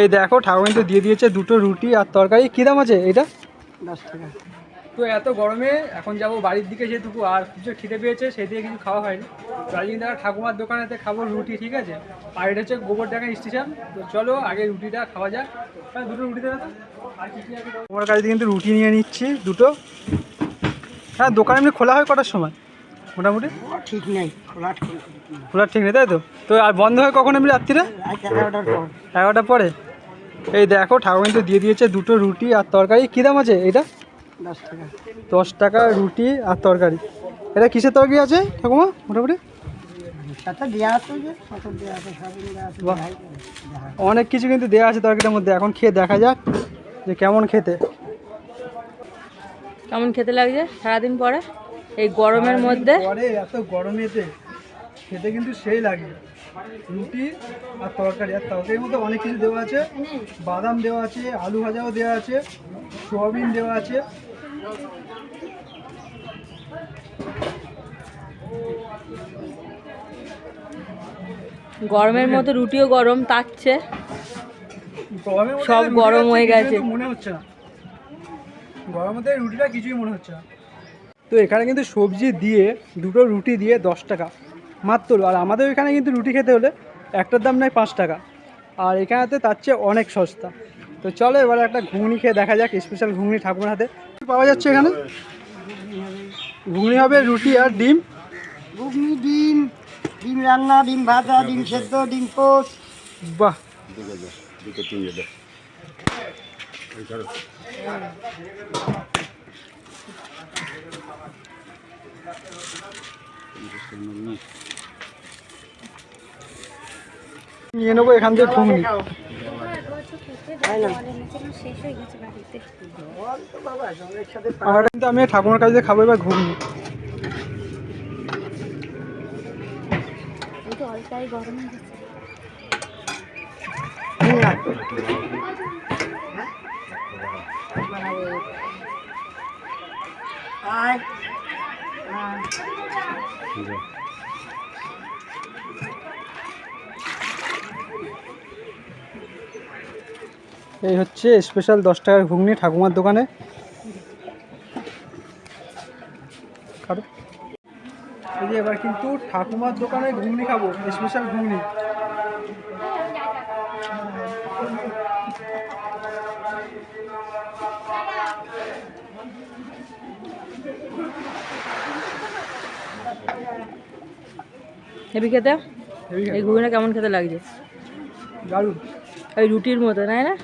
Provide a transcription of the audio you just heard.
এই দেখো ঠাকুর কিন্তু দিয়ে দিয়েছে দুটো রুটি আর তরকারি। কী দাম আছে এটা? দশ টাকা। তো এত গরমে এখন যাব বাড়ির দিকে যেটুকু আর কিছু খিদে পেয়েছে সেই থেকে কিছু খাওয়া হয়নি। তো আজকে কিন্তু ঠাকুমার দোকানেতে খাব রুটি ঠিক আছে? আর এটা হচ্ছে গোবর গোবরডাঙ্গা স্টেশন। তো চলো আগে রুটিটা খাওয়া যাক। হ্যাঁ দুটো রুটি দেবে আর কি তোমার কাছে কিন্তু রুটি নিয়ে নিচ্ছি দুটো। হ্যাঁ দোকান এমনি খোলা হয় কটার সময়? মোটামুটি? ঠিক নেই খোলা ঠিক নেই। খোলা ঠিক নেই তাই তো? তো আর বন্ধ হয় কখন এমনি রাত্রিরে এগারোটার পর। এগারোটা পরে? এই দেখো ঠাকুর কিন্তু দিয়ে দিয়েছে দুটো রুটি আর তরকারি। কী দাম আছে এটা? দশ টাকা। দশ টাকা রুটি আর তরকারি। এটা কিসের তরকারি আছে ঠাকুমা মোটামুটি। অনেক কিছু কিন্তু দেওয়া আছে তরকারিটার মধ্যে। এখন খেয়ে দেখা যাক যে কেমন খেতে। কেমন খেতে লাগছে সারাদিন পরে? এই গরমের মধ্যে? এত গরমেতে খেতে কিন্তু সেই লাগে। রুটি আর তরকারি। আর তরকারির মধ্যে অনেক কিছু দেওয়া আছে। বাদাম দেওয়া আছে আলু ভাজাও দেওয়া আছে সোয়াবিন দেওয়া আছে। গরমের মধ্যে রুটিও গরম তাচ্ছে গরমের সব গরম হয়ে গেছে। মনে হচ্ছে না। গরমের মধ্যে রুটিটা কিছুই মনে হচ্ছে না। তো এখানে কিন্তু সবজি দিয়ে দুটো রুটি দিয়ে দশ টাকা। মাত্র আর আমাদের এখানে কিন্তু রুটি খেতে হলে একটার দাম নেয় পাঁচ টাকা। আর এখানেতে তার চেয়ে অনেক সস্তা। তো চলো এবার একটা ঘুগনি খেয়ে দেখা যাক স্পেশাল ঘুগনি ঠাকুরের হাতে। পাওয়া যাচ্ছে এখানে? ঘুগনি হবে রুটি আর ডিম। ঘুগনি ডিম ডিম রান্না ডিম ভাজা ডিম সেদ্ধ ডিম পোস্ট বাহ! নিয়ে নেব, এখান থেকে ঘুগনি তাই না। শেষ গেছে বাড়িতে জল তো বাবা জলের সাথে আমার কিন্তু আমি ঠাকুমার কাছে খাব, এবার তো গরম হয়ে? আয়। এই হচ্ছে স্পেশাল দশ টাকার ঘুগনি ঠাকুমার দোকানে। এবার কিন্তু ঠাকুমার দোকানে ঘুগনি খাব স্পেশাল ঘুগনি। হেবি খেতে? এই ঘুগনিটা কেমন খেতে লাগছে? দারুণ। ওই রুটির মতো তাই না?